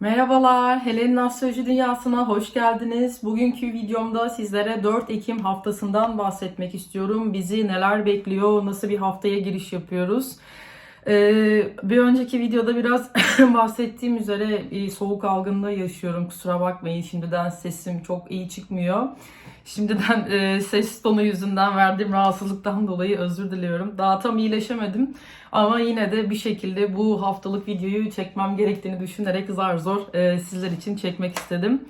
Merhabalar, Helen'in Astroloji Dünyası'na hoş geldiniz. Bugünkü videomda sizlere 4 Ekim haftasından bahsetmek istiyorum. Bizi neler bekliyor, nasıl bir haftaya giriş yapıyoruz. Ee, bir önceki videoda biraz bahsettiğim üzere soğuk algınlığı yaşıyorum. Kusura bakmayın şimdiden sesim çok iyi çıkmıyor. Şimdiden e, ses tonu yüzünden verdiğim rahatsızlıktan dolayı özür diliyorum. Daha tam iyileşemedim. Ama yine de bir şekilde bu haftalık videoyu çekmem gerektiğini düşünerek zar zor e, sizler için çekmek istedim.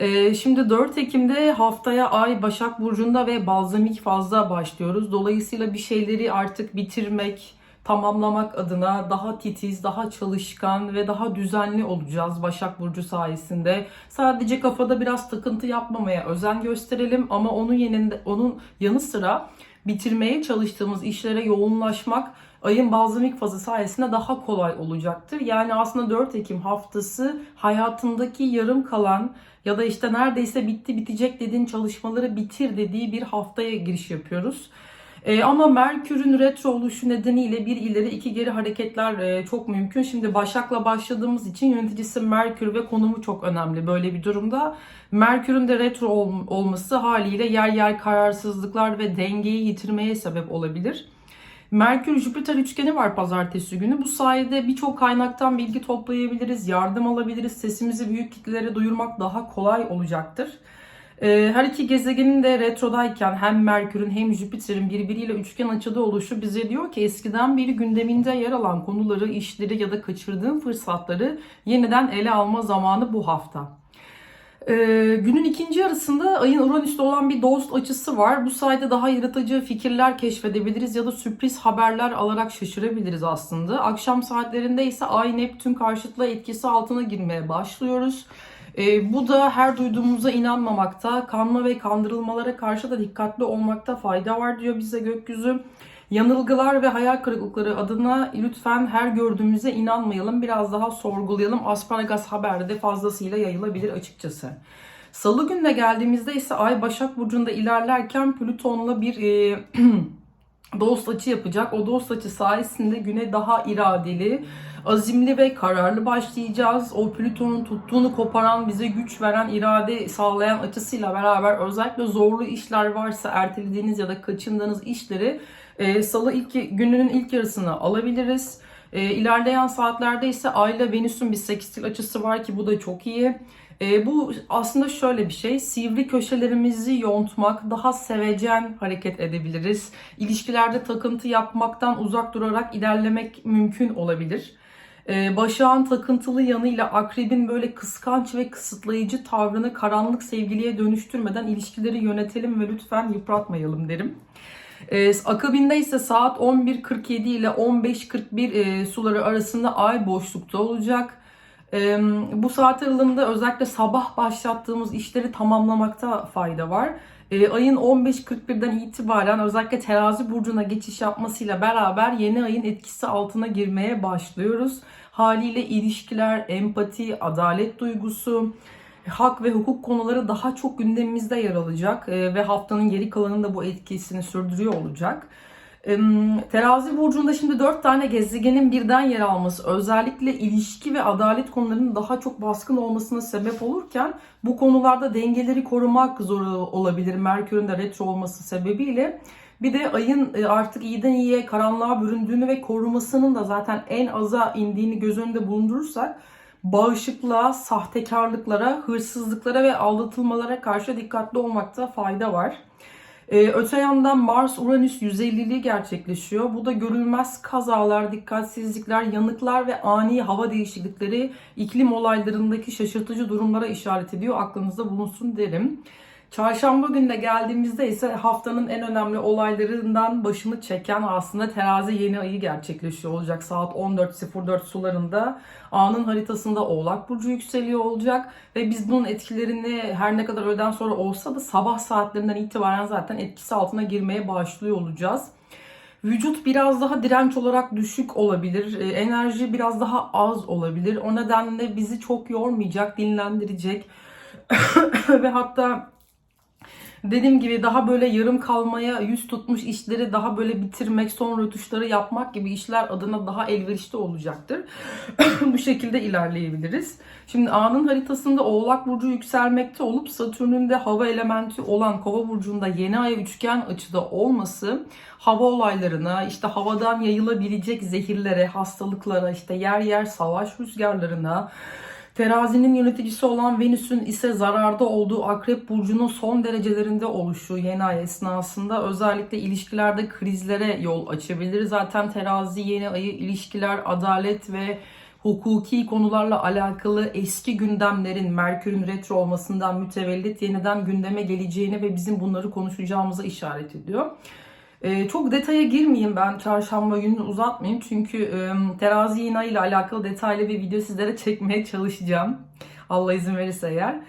E, şimdi 4 Ekim'de haftaya Ay Başak Burcu'nda ve balzamik fazla başlıyoruz. Dolayısıyla bir şeyleri artık bitirmek, tamamlamak adına daha titiz, daha çalışkan ve daha düzenli olacağız Başak Burcu sayesinde. Sadece kafada biraz takıntı yapmamaya özen gösterelim ama onun yanında onun yanı sıra bitirmeye çalıştığımız işlere yoğunlaşmak ayın balzamik fazı sayesinde daha kolay olacaktır. Yani aslında 4 Ekim haftası hayatındaki yarım kalan ya da işte neredeyse bitti bitecek dediğin çalışmaları bitir dediği bir haftaya giriş yapıyoruz. Ee, ama Merkür'ün retro oluşu nedeniyle bir ileri iki geri hareketler e, çok mümkün. Şimdi Başak'la başladığımız için yöneticisi Merkür ve konumu çok önemli böyle bir durumda. Merkür'ün de retro ol- olması haliyle yer yer kararsızlıklar ve dengeyi yitirmeye sebep olabilir. Merkür-Jüpiter üçgeni var pazartesi günü. Bu sayede birçok kaynaktan bilgi toplayabiliriz, yardım alabiliriz. Sesimizi büyük kitlelere duyurmak daha kolay olacaktır. Ee, Her iki gezegenin de retrodayken hem Merkür'ün hem Jüpiter'in birbiriyle üçgen açıda oluşu bize diyor ki eskiden beri gündeminde yer alan konuları, işleri ya da kaçırdığın fırsatları yeniden ele alma zamanı bu hafta. Ee, günün ikinci yarısında ayın Uranüs'te olan bir dost açısı var. Bu sayede daha yaratıcı fikirler keşfedebiliriz ya da sürpriz haberler alarak şaşırabiliriz aslında. Akşam saatlerinde ise Ay Neptün karşıtla etkisi altına girmeye başlıyoruz. Ee, bu da her duyduğumuza inanmamakta, kanma ve kandırılmalara karşı da dikkatli olmakta fayda var diyor bize gökyüzü. Yanılgılar ve hayal kırıklıkları adına lütfen her gördüğümüze inanmayalım. Biraz daha sorgulayalım. Asparagas haberde de fazlasıyla yayılabilir açıkçası. Salı gününe geldiğimizde ise Ay Başak Burcu'nda ilerlerken Plüton'la bir e, dost açı yapacak. O dost açı sayesinde güne daha iradeli, azimli ve kararlı başlayacağız. O Plüton'un tuttuğunu koparan, bize güç veren, irade sağlayan açısıyla beraber özellikle zorlu işler varsa ertelediğiniz ya da kaçındığınız işleri e, salı ilk gününün ilk yarısını alabiliriz. E, ilerleyen saatlerde ise Ay ile Venüs'ün bir sekstil açısı var ki bu da çok iyi. E, bu aslında şöyle bir şey. Sivri köşelerimizi yontmak, daha sevecen hareket edebiliriz. İlişkilerde takıntı yapmaktan uzak durarak ilerlemek mümkün olabilir. Ee, Başak'ın takıntılı yanıyla akrebin böyle kıskanç ve kısıtlayıcı tavrını karanlık sevgiliye dönüştürmeden ilişkileri yönetelim ve lütfen yıpratmayalım derim. Ee, akabinde ise saat 11.47 ile 15.41 e, suları arasında ay boşlukta olacak. Bu saat aralığında özellikle sabah başlattığımız işleri tamamlamakta fayda var. Ee, ayın 15.41'den itibaren özellikle terazi burcuna geçiş yapmasıyla beraber yeni ayın etkisi altına girmeye başlıyoruz. Haliyle ilişkiler, empati, adalet duygusu, hak ve hukuk konuları daha çok gündemimizde yer alacak Ee, ve haftanın geri kalanında bu etkisini sürdürüyor olacak. Terazi burcunda şimdi dört tane gezegenin birden yer alması özellikle ilişki ve adalet konularının daha çok baskın olmasına sebep olurken bu konularda dengeleri korumak zor olabilir Merkür'ün de retro olması sebebiyle. Bir de ayın e, artık iyiden iyiye karanlığa büründüğünü ve korumasının da zaten en aza indiğini göz önünde bulundurursak bağışıklığa, sahtekarlıklara, hırsızlıklara ve aldatılmalara karşı dikkatli olmakta fayda var. Ee, öte yandan Mars-Uranüs 150'liği gerçekleşiyor. Bu da görülmez kazalar, dikkatsizlikler, yanıklar ve ani hava değişiklikleri iklim olaylarındaki şaşırtıcı durumlara işaret ediyor. Aklınızda bulunsun derim. Çarşamba gününe geldiğimizde ise haftanın en önemli olaylarından başını çeken aslında terazi yeni ayı gerçekleşiyor olacak. Saat 14.04 sularında anın haritasında Oğlak Burcu yükseliyor olacak. Ve biz bunun etkilerini her ne kadar öğleden sonra olsa da sabah saatlerinden itibaren zaten etkisi altına girmeye başlıyor olacağız. Vücut biraz daha direnç olarak düşük olabilir. Ee, Enerji biraz daha az olabilir. O nedenle bizi çok yormayacak, dinlendirecek ve hatta dediğim gibi daha böyle yarım kalmaya yüz tutmuş işleri daha böyle bitirmek, son rötuşları yapmak gibi işler adına daha elverişli olacaktır. Bu şekilde ilerleyebiliriz. Şimdi A'nın haritasında Oğlak Burcu yükselmekte olup Satürn'ün de hava elementi olan Kova Burcu'nda yeni aya üçgen açıda olması hava olaylarına, işte havadan yayılabilecek zehirlere, hastalıklara, işte yer yer savaş rüzgarlarına, Terazinin yöneticisi olan Venüs'ün ise zararda olduğu Akrep Burcu'nun son derecelerinde oluşu yeni ay esnasında özellikle ilişkilerde krizlere yol açabilir. Zaten terazi yeni ayı ilişkiler, adalet ve hukuki konularla alakalı eski gündemlerin Merkür'ün retro olmasından mütevellit yeniden gündeme geleceğini ve bizim bunları konuşacağımıza işaret ediyor. Ee, çok detaya girmeyeyim ben çarşamba gününü uzatmayayım çünkü e, terazi ay ile alakalı detaylı bir video sizlere çekmeye çalışacağım. Allah izin verirse eğer.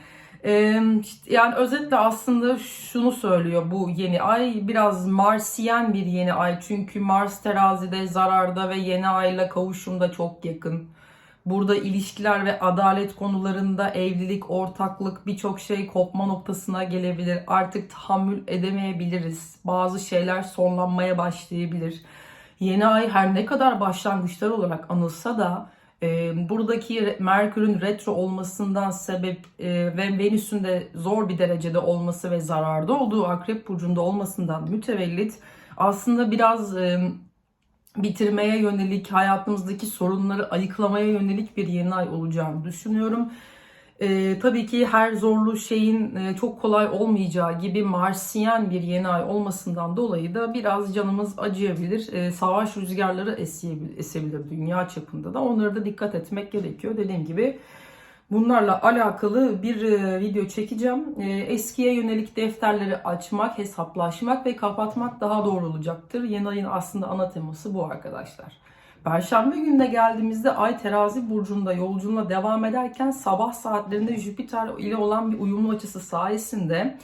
Yani özetle aslında şunu söylüyor bu yeni ay biraz Marsiyen bir yeni ay çünkü Mars terazide zararda ve yeni ayla kavuşumda çok yakın. Burada ilişkiler ve adalet konularında evlilik, ortaklık birçok şey kopma noktasına gelebilir. Artık tahammül edemeyebiliriz. Bazı şeyler sonlanmaya başlayabilir. Yeni ay her ne kadar başlangıçlar olarak anılsa da e, buradaki Merkür'ün retro olmasından sebep e, ve Venüs'ün de zor bir derecede olması ve zararda olduğu Akrep Burcu'nda olmasından mütevellit aslında biraz e, bitirmeye yönelik, hayatımızdaki sorunları ayıklamaya yönelik bir yeni ay olacağını düşünüyorum. Ee, tabii ki her zorlu şeyin e, çok kolay olmayacağı gibi Marsiyen bir yeni ay olmasından dolayı da biraz canımız acıyabilir. Ee, savaş rüzgarları esebilir, esebilir dünya çapında da. Onlara da dikkat etmek gerekiyor. Dediğim gibi Bunlarla alakalı bir e, video çekeceğim. E, eskiye yönelik defterleri açmak, hesaplaşmak ve kapatmak daha doğru olacaktır. Yeni ayın aslında ana teması bu arkadaşlar. Perşembe gününe geldiğimizde Ay terazi burcunda yolculuğuna devam ederken sabah saatlerinde Jüpiter ile olan bir uyumlu açısı sayesinde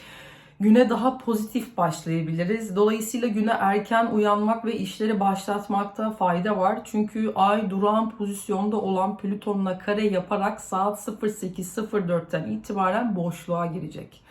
güne daha pozitif başlayabiliriz. Dolayısıyla güne erken uyanmak ve işleri başlatmakta fayda var. Çünkü ay durağan pozisyonda olan Plüton'la kare yaparak saat 08.04'ten itibaren boşluğa girecek.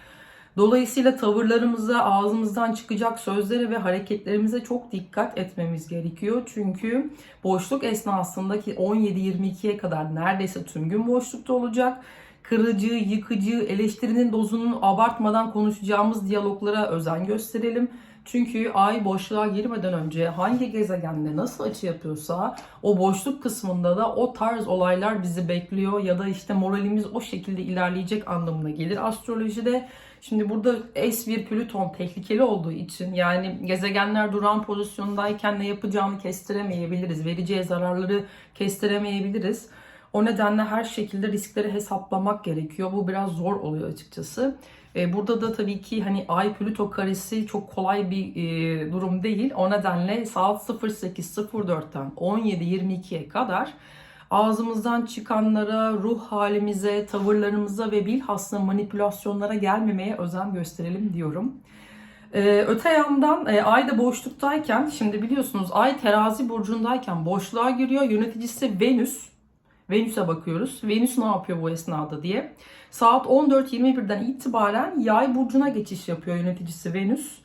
Dolayısıyla tavırlarımıza, ağzımızdan çıkacak sözlere ve hareketlerimize çok dikkat etmemiz gerekiyor. Çünkü boşluk esnasındaki 17-22'ye kadar neredeyse tüm gün boşlukta olacak kırıcı, yıkıcı, eleştirinin dozunu abartmadan konuşacağımız diyaloglara özen gösterelim. Çünkü ay boşluğa girmeden önce hangi gezegenle nasıl açı yapıyorsa o boşluk kısmında da o tarz olaylar bizi bekliyor ya da işte moralimiz o şekilde ilerleyecek anlamına gelir astrolojide. Şimdi burada S1 Plüton tehlikeli olduğu için yani gezegenler duran pozisyondayken ne yapacağını kestiremeyebiliriz. Vereceği zararları kestiremeyebiliriz. O nedenle her şekilde riskleri hesaplamak gerekiyor. Bu biraz zor oluyor açıkçası. E, burada da tabii ki hani Ay Plüto karesi çok kolay bir e, durum değil. O nedenle saat 08.04'ten 17.22'ye kadar ağzımızdan çıkanlara, ruh halimize, tavırlarımıza ve bilhassa manipülasyonlara gelmemeye özen gösterelim diyorum. Ee, öte yandan e, ay da boşluktayken şimdi biliyorsunuz ay terazi burcundayken boşluğa giriyor. Yöneticisi Venüs. Venüs'e bakıyoruz. Venüs ne yapıyor bu esnada diye. Saat 14.21'den itibaren yay burcuna geçiş yapıyor yöneticisi Venüs.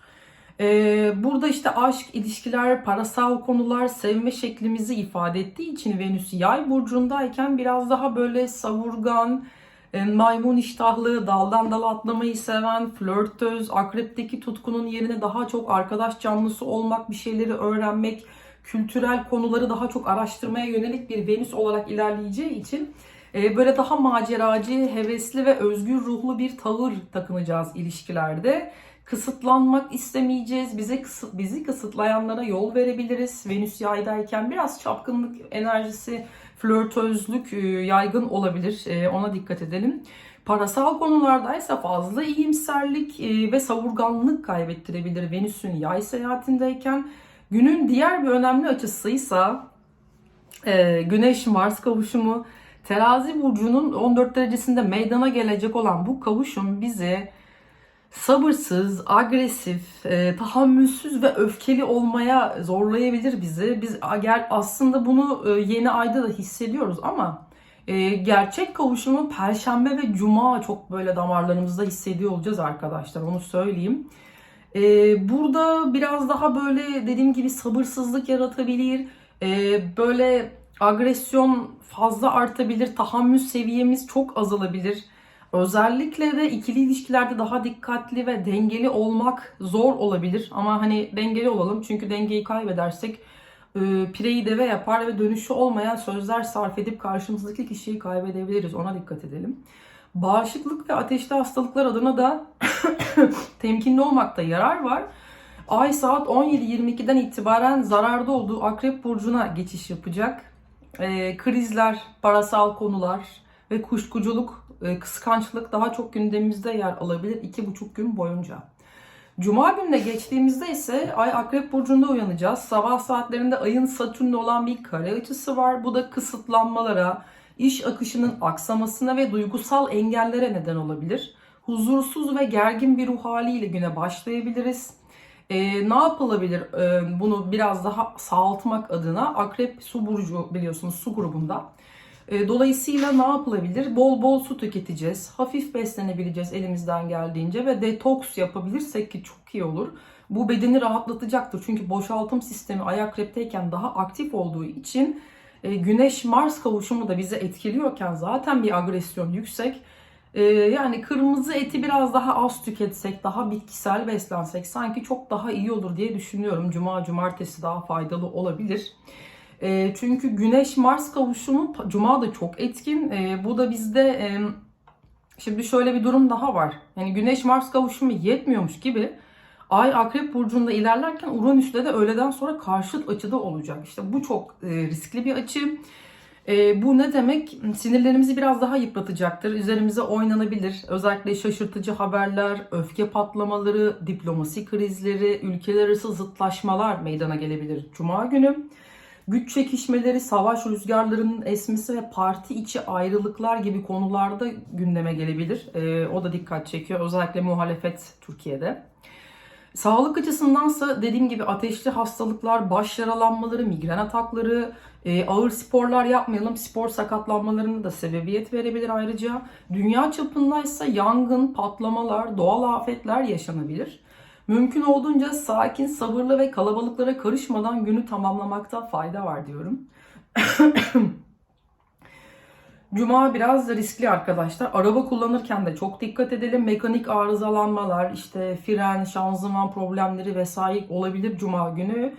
Ee, burada işte aşk, ilişkiler, parasal konular, sevme şeklimizi ifade ettiği için Venüs yay burcundayken biraz daha böyle savurgan, e, maymun iştahlı, daldan dala atlamayı seven, flörtöz, akrepteki tutkunun yerine daha çok arkadaş canlısı olmak, bir şeyleri öğrenmek, kültürel konuları daha çok araştırmaya yönelik bir Venüs olarak ilerleyeceği için e, böyle daha maceracı, hevesli ve özgür ruhlu bir tavır takınacağız ilişkilerde. Kısıtlanmak istemeyeceğiz. Bize kısıt, bizi kısıtlayanlara yol verebiliriz. Venüs yaydayken biraz çapkınlık enerjisi, flörtözlük e, yaygın olabilir. E, ona dikkat edelim. Parasal konulardaysa fazla iyimserlik ve savurganlık kaybettirebilir Venüs'ün yay seyahatindeyken. Günün diğer bir önemli açısıysa e, Güneş-Mars kavuşumu. Terazi burcunun 14 derecesinde meydana gelecek olan bu kavuşum bizi sabırsız, agresif, e, tahammülsüz ve öfkeli olmaya zorlayabilir bizi. Biz gel aslında bunu e, yeni ayda da hissediyoruz ama E, gerçek kavuşumu Perşembe ve Cuma çok böyle damarlarımızda hissediyor olacağız arkadaşlar. Onu söyleyeyim. E, burada biraz daha böyle dediğim gibi sabırsızlık yaratabilir. E, böyle agresyon fazla artabilir. Tahammül seviyemiz çok azalabilir. Özellikle de ikili ilişkilerde daha dikkatli ve dengeli olmak zor olabilir. Ama hani dengeli olalım çünkü dengeyi kaybedersek e, pireyi deve yapar ve dönüşü olmayan sözler sarf edip karşımızdaki kişiyi kaybedebiliriz. Ona dikkat edelim. Bağışıklık ve ateşli hastalıklar adına da temkinli olmakta yarar var. Ay saat 17.22'den itibaren zararda olduğu Akrep Burcu'na geçiş yapacak. E, krizler, parasal konular ve kuşkuculuk, e, kıskançlık daha çok gündemimizde yer alabilir 2,5 gün boyunca. Cuma gününe geçtiğimizde ise Ay Akrep Burcu'nda uyanacağız. Sabah saatlerinde Ay'ın Satürn'le olan bir kare açısı var. Bu da kısıtlanmalara, iş akışının aksamasına ve duygusal engellere neden olabilir. Huzursuz ve gergin bir ruh haliyle güne başlayabiliriz. Ee, ne yapılabilir ee, bunu biraz daha sağaltmak adına? Akrep su burcu biliyorsunuz su grubunda. Ee, dolayısıyla ne yapılabilir? Bol bol su tüketeceğiz. Hafif beslenebileceğiz elimizden geldiğince ve detoks yapabilirsek ki çok iyi olur. Bu bedeni rahatlatacaktır. Çünkü boşaltım sistemi ayak repteyken daha aktif olduğu için e, Güneş-Mars kavuşumu da bizi etkiliyorken zaten bir agresyon yüksek. E, yani kırmızı eti biraz daha az tüketsek, daha bitkisel beslensek sanki çok daha iyi olur diye düşünüyorum. Cuma, cumartesi daha faydalı olabilir. E, çünkü Güneş-Mars kavuşumu Cuma da çok etkin. E, bu da bizde e, şimdi şöyle bir durum daha var. Yani Güneş-Mars kavuşumu yetmiyormuş gibi Ay Akrep Burcu'nda ilerlerken Uranüs'le de öğleden sonra karşıt açıda olacak. İşte bu çok e, riskli bir açı. E, bu ne demek? Sinirlerimizi biraz daha yıpratacaktır. Üzerimize oynanabilir. Özellikle şaşırtıcı haberler, öfke patlamaları, diplomasi krizleri, ülkeler arası zıtlaşmalar meydana gelebilir Cuma günü. Güç çekişmeleri, savaş rüzgarlarının esmesi ve parti içi ayrılıklar gibi konularda gündeme gelebilir. E, o da dikkat çekiyor. Özellikle muhalefet Türkiye'de. Sağlık açısındansa dediğim gibi ateşli hastalıklar, baş yaralanmaları, migren atakları, e, ağır sporlar yapmayalım. Spor sakatlanmalarına da sebebiyet verebilir ayrıca. Dünya çapındaysa yangın, patlamalar, doğal afetler yaşanabilir. Mümkün olduğunca sakin, sabırlı ve kalabalıklara karışmadan günü tamamlamakta fayda var diyorum. Cuma biraz riskli arkadaşlar. Araba kullanırken de çok dikkat edelim. Mekanik arızalanmalar, işte fren, şanzıman problemleri vesaire olabilir Cuma günü.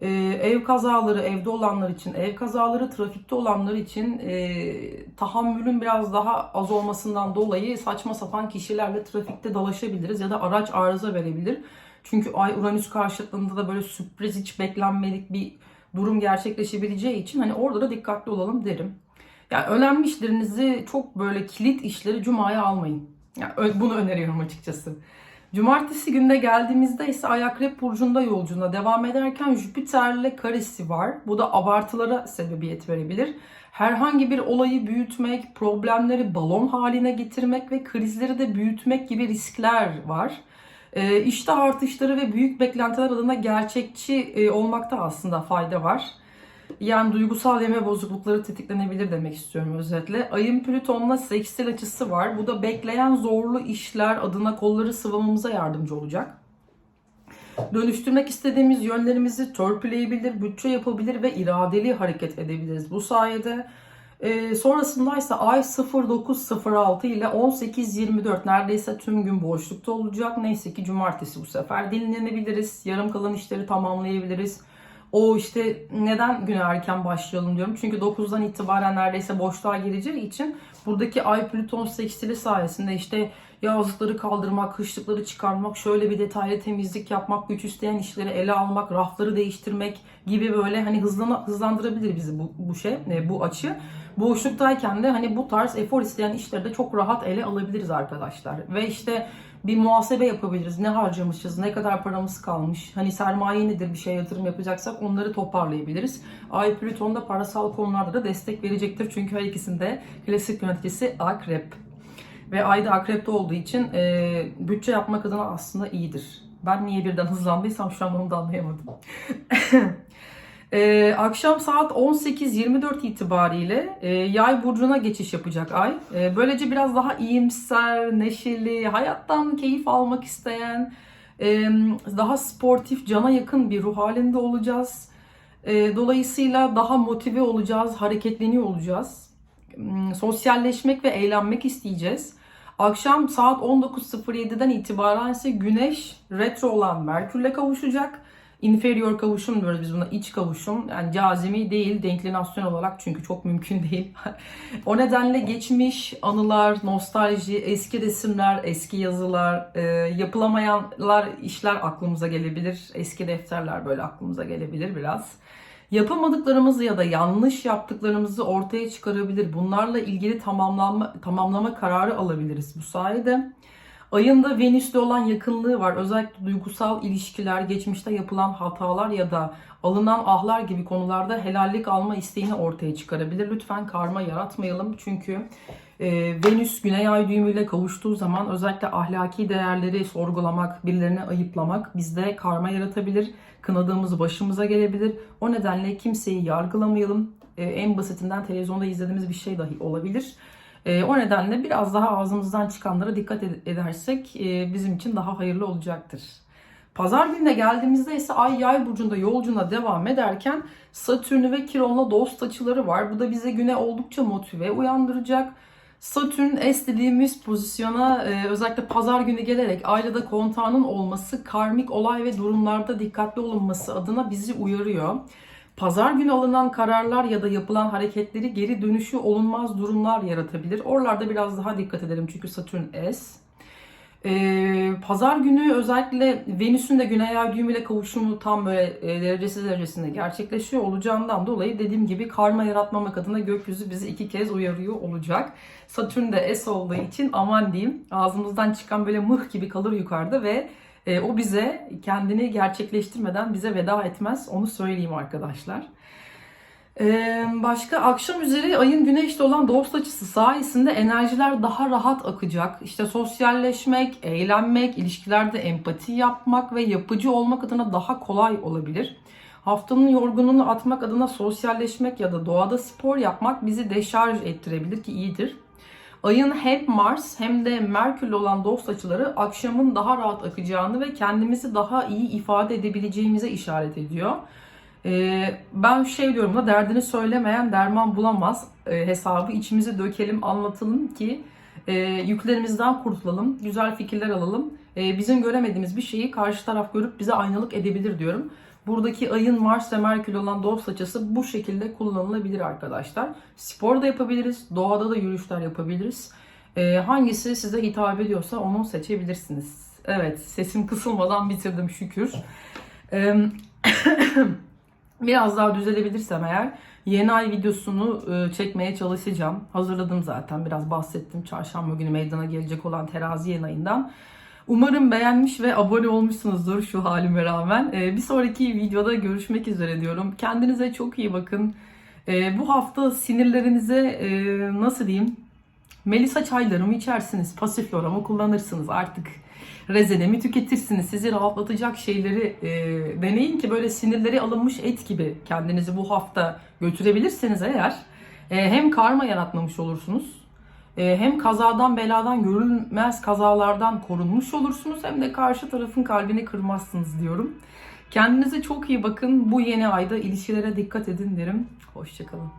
Ee, ev kazaları, evde olanlar için, ev kazaları, trafikte olanlar için e, tahammülün biraz daha az olmasından dolayı saçma sapan kişilerle trafikte dalaşabiliriz ya da araç arıza verebilir. Çünkü Ay Uranüs karşıtlığında da böyle sürpriz hiç beklenmedik bir durum gerçekleşebileceği için hani orada da dikkatli olalım derim. Yani önemli çok böyle kilit işleri Cuma'ya almayın. Yani bunu öneriyorum açıkçası. Cumartesi günde geldiğimizde ise Ay Akrep Burcu'nda yolculuğuna devam ederken Jüpiter'le karesi var. Bu da abartılara sebebiyet verebilir. Herhangi bir olayı büyütmek, problemleri balon haline getirmek ve krizleri de büyütmek gibi riskler var. E, iştah artışları ve büyük beklentiler adına gerçekçi e, olmakta aslında fayda var. Yani duygusal yeme bozuklukları tetiklenebilir demek istiyorum özetle. Ayın Plüton'la sekstil açısı var. Bu da bekleyen zorlu işler adına kolları sıvamamıza yardımcı olacak. Dönüştürmek istediğimiz yönlerimizi törpüleyebilir, bütçe yapabilir ve iradeli hareket edebiliriz. Bu sayede e, sonrasında ise ay 09.06 ile 18.24 neredeyse tüm gün boşlukta olacak. Neyse ki cumartesi bu sefer dinlenebiliriz. Yarım kalan işleri tamamlayabiliriz o işte neden güne erken başlayalım diyorum. Çünkü 9'dan itibaren neredeyse boşluğa gireceği için buradaki Ay Plüton sekstili sayesinde işte yazlıkları kaldırmak, kışlıkları çıkarmak, şöyle bir detaylı temizlik yapmak, güç isteyen işleri ele almak, rafları değiştirmek gibi böyle hani hızlan hızlandırabilir bizi bu, bu şey, e, bu açı. Boşluktayken de hani bu tarz efor isteyen işleri de çok rahat ele alabiliriz arkadaşlar. Ve işte bir muhasebe yapabiliriz. Ne harcamışız, ne kadar paramız kalmış, hani sermaye nedir bir şey yatırım yapacaksak onları toparlayabiliriz. Ay Plüton'da parasal konularda da destek verecektir. Çünkü her ikisinde klasik yöneticisi Akrep. Ve Ayda Akrep'te olduğu için e, bütçe yapmak adına aslında iyidir. Ben niye birden hızlandıysam şu an onu da anlayamadım. Ee, akşam saat 18.24 itibariyle e, yay burcuna geçiş yapacak ay. E, böylece biraz daha iyimser, neşeli, hayattan keyif almak isteyen, e, daha sportif, cana yakın bir ruh halinde olacağız. E, dolayısıyla daha motive olacağız, hareketleniyor olacağız. Hmm, Sosyalleşmek ve eğlenmek isteyeceğiz. Akşam saat 19.07'den itibaren ise Güneş retro olan Merkür'le kavuşacak. Inferior kavuşum diyoruz biz buna iç kavuşum. Yani cazimi değil denklinasyon olarak çünkü çok mümkün değil. o nedenle geçmiş anılar, nostalji, eski resimler, eski yazılar, e, yapılamayanlar işler aklımıza gelebilir. Eski defterler böyle aklımıza gelebilir biraz. Yapamadıklarımızı ya da yanlış yaptıklarımızı ortaya çıkarabilir. Bunlarla ilgili tamamlanma, tamamlama kararı alabiliriz bu sayede. Ayın da Venüs'le olan yakınlığı var. Özellikle duygusal ilişkiler, geçmişte yapılan hatalar ya da alınan ahlar gibi konularda helallik alma isteğini ortaya çıkarabilir. Lütfen karma yaratmayalım. Çünkü e, Venüs Güney Ay düğümüyle kavuştuğu zaman özellikle ahlaki değerleri sorgulamak, birilerine ayıplamak bizde karma yaratabilir. Kınadığımız başımıza gelebilir. O nedenle kimseyi yargılamayalım. E, en basitinden televizyonda izlediğimiz bir şey dahi olabilir. E, o nedenle biraz daha ağzımızdan çıkanlara dikkat ed- edersek e, bizim için daha hayırlı olacaktır. Pazar gününe geldiğimizde ise Ay Yay burcunda yolculuğuna devam ederken Satürn ve Kiron'la dost açıları var. Bu da bize güne oldukça motive uyandıracak. Satürn S dediğimiz pozisyona e, özellikle pazar günü gelerek ailede kontağının olması karmik olay ve durumlarda dikkatli olunması adına bizi uyarıyor. Pazar günü alınan kararlar ya da yapılan hareketleri geri dönüşü olunmaz durumlar yaratabilir. Oralarda biraz daha dikkat edelim çünkü Satürn S. Ee, Pazar günü özellikle Venüs'ün de Güney Ay düğümüyle kavuşumu tam böyle e, derecesi derecesinde gerçekleşiyor olacağından dolayı dediğim gibi karma yaratmamak adına gökyüzü bizi iki kez uyarıyor olacak. Satürn de S olduğu için aman diyeyim ağzımızdan çıkan böyle mıh gibi kalır yukarıda ve e, o bize kendini gerçekleştirmeden bize veda etmez onu söyleyeyim arkadaşlar. Ee, başka akşam üzeri ayın güneşle olan dost açısı sayesinde enerjiler daha rahat akacak. İşte sosyalleşmek, eğlenmek, ilişkilerde empati yapmak ve yapıcı olmak adına daha kolay olabilir. Haftanın yorgunluğunu atmak adına sosyalleşmek ya da doğada spor yapmak bizi deşarj ettirebilir ki iyidir. Ayın hem Mars hem de Merkür'le olan dost açıları akşamın daha rahat akacağını ve kendimizi daha iyi ifade edebileceğimize işaret ediyor. Ee, ben şey diyorum da derdini söylemeyen derman bulamaz Ee, hesabı içimize dökelim anlatalım ki e, yüklerimizden kurtulalım güzel fikirler alalım Ee, bizim göremediğimiz bir şeyi karşı taraf görüp bize aynalık edebilir diyorum. Buradaki ayın Mars ve Merkür olan dost açısı bu şekilde kullanılabilir arkadaşlar. Spor da yapabiliriz, doğada da yürüyüşler yapabiliriz. Ee, hangisi size hitap ediyorsa onu seçebilirsiniz. Evet, sesim kısılmadan bitirdim şükür. Ee, Biraz daha düzelebilirsem eğer yeni ay videosunu e, çekmeye çalışacağım. Hazırladım zaten biraz bahsettim çarşamba günü meydana gelecek olan terazi yeni ayından. Umarım beğenmiş ve abone olmuşsunuzdur şu halime rağmen. E, bir sonraki videoda görüşmek üzere diyorum. Kendinize çok iyi bakın. E, bu hafta sinirlerinize e, nasıl diyeyim? Melisa çayları mı içersiniz? Pasiflora mı kullanırsınız artık? Rezene mi tüketirsiniz? Sizi rahatlatacak şeyleri e, deneyin ki böyle sinirleri alınmış et gibi kendinizi bu hafta götürebilirseniz eğer e, hem karma yaratmamış olursunuz hem kazadan beladan görülmez kazalardan korunmuş olursunuz hem de karşı tarafın kalbini kırmazsınız diyorum. Kendinize çok iyi bakın. Bu yeni ayda ilişkilere dikkat edin derim. Hoşçakalın.